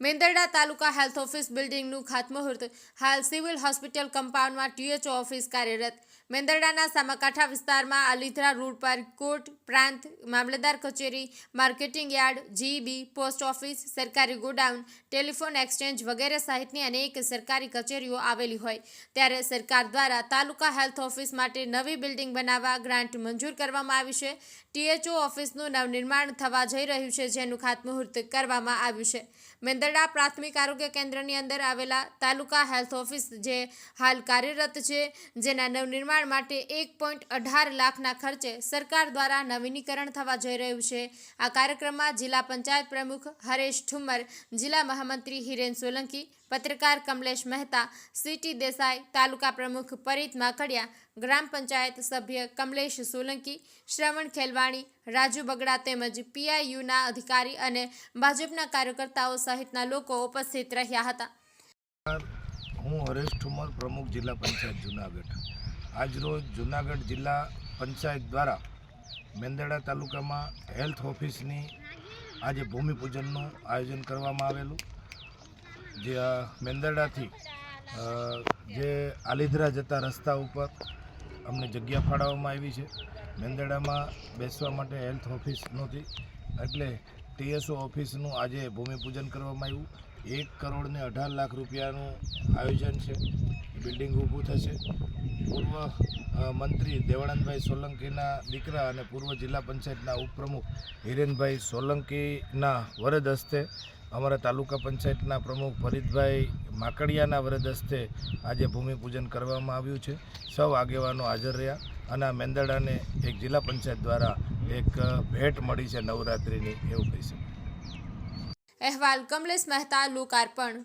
મેંદરડા તાલુકા health office બિલ્ડિંગનું ખાતમુહૂર્ત. હાલ સિવિલ હોસ્પિટલ કમ્પાઉન્ડમાં ટીએચઓ ઓફિસ કાર્યરત. મેંદરડાના સામાકાંઠા વિસ્તારમાં અલીધરા રોડ પર કોર્ટ પ્રાંત, મામલતદાર કચેરી, marketing yard, GEB, post office, સરકારી ગોડાઉન, ટેલિફોન એક્સચેન્જ વગેરે સહિતની અનેક સરકારી કચેરીઓ આવેલી હોય. ત્યારે સરકાર દ્વારા તાલુકા હેલ્થ ઓફિસ માટે નવી બિલ્ડિંગ બનાવવા ગ્રાન્ટ મંજૂર કરવામાં આવી છે. ટીએચઓ ઓફિસનું નવનિર્માણ થવા જઈ રહ્યું છે, જેનું ખાતમુહૂર્ત કરવામાં આવ્યું છે. મેંદરડા પ્રાથમિક આરોગ્ય કેન્દ્રની અંદર આવેલા તાલુકા હેલ્થ ઓફિસ જે હાલ કાર્યરત છે, જેના નવનિર્માણ માટે એક લાખના ખર્ચે સરકાર દ્વારા નવીનીકરણ થવા જઈ રહ્યું છે. આ કાર્યક્રમમાં જિલ્લા પંચાયત પ્રમુખ હરેશ ઠુમ્મર, જિલ્લા મહામંત્રી હિરેન સોલંકી પત્રકાર કમલેશ મહેતા, સીટી દેસાઈ તાલુકા પ્રમુખ પરિત માખડિયા, ગ્રામ પંચાયત સભ્ય કમલેશ સોલંકી, શ્રવણ ખેલવાણી, રાજુ બગડા તેમજ પીઆઈયુના અધિકારી અને ભાજપના કાર્યકર્તાઓ સહિતના લોકો ઉપસ્થિત રહ્યા હતા. હું હરેશ ઠુમર, પ્રમુખ જિલ્લા પંચાયત જુનાગઢ. આજરોજ જુનાગઢ જિલ્લા પંચાયત દ્વારા મેંદરડા તાલુકામાં હેલ્થ ઓફિસની આજે ભૂમિપૂજનનું આયોજન કરવામાં આવેલું. જે મેંદરડાથી જે આલીધરા જતા રસ્તા ઉપર અમને જગ્યા ફાળવવામાં આવી છે. મેંદરડામાં બેસવા માટે હેલ્થ ઓફિસ નહોતી, એટલે ટીએસઓ ઓફિસનું આજે ભૂમિપૂજન કરવામાં આવ્યું. એક કરોડ ને અઢાર લાખ રૂપિયાનું આયોજન છે. બિલ્ડિંગ ઊભું થશે. પૂર્વ મંત્રી દેવાનંદભાઈ સોલંકીના દીકરા અને પૂર્વ જિલ્લા પંચાયતના ઉપપ્રમુખ હિરેનભાઈ સોલંકીના વરદ હસ્તે અમારા તાલુકા પંચાયતના પ્રમુખ ફરીદભાઈ માકડિયાના વરદ હસ્તે આજે ભૂમિપૂજન કરવામાં આવ્યું છે. સૌ આગેવાનો હાજર રહ્યા અને આ મેંદરડાને એક જિલ્લા પંચાયત દ્વારા એક ભેટ મળી છે નવરાત્રિની, એવું કહી શકાય. અહેવાલ કમલેશ મહેતા લોકાર્પણ